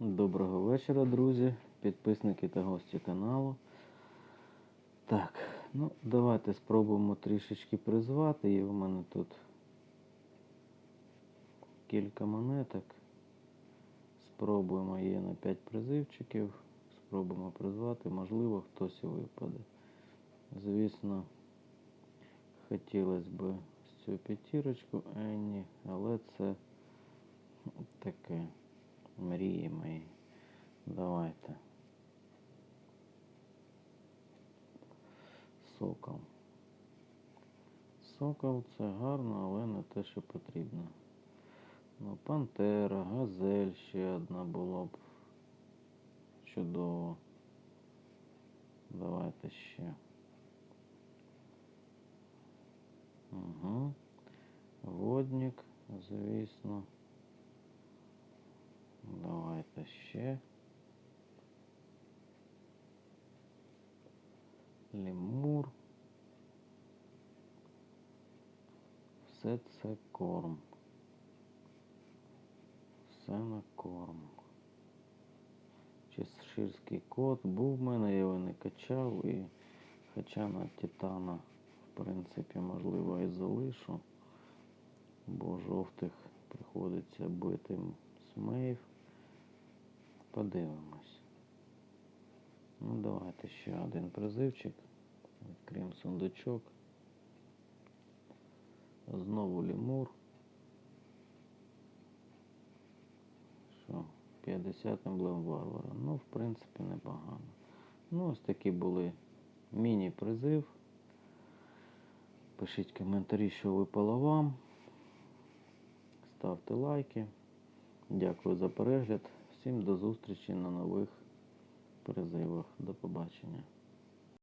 Доброго вечора, друзі, підписники та гості каналу. Так, ну давайте спробуємо трішечки призвати. Є в мене тут кілька монеток. Спробуємо є на 5 призивчиків. Спробуємо призвати, можливо, хтось і випаде. Звісно, хотілося б цю п'ятірочку Енні, але це таке мрії мої. Давайте. Сокол. Сокол це гарно, але не те, що потрібно. Ну, Пантера, газель ще одна було б чудово. Давайте ще. Угу. Водник, звісно. Ще. Лемур. Все це корм. Все на корм. Чеширський кот був в мене, я його не качав і хоча на Титана, в принципі, можливо, і залишу, бо жовтих приходиться бити смейв. Подивимось. Ну, давайте ще один призивчик. Відкриємо сундучок. Знову лемур. Що? 50 емблем варвара. Ну, в принципі, непогано. Ну, ось такі були міні-призив. Пишіть коментарі, що випало вам. Ставте лайки. Дякую за перегляд. Всім до зустрічі на нових призивах. До побачення.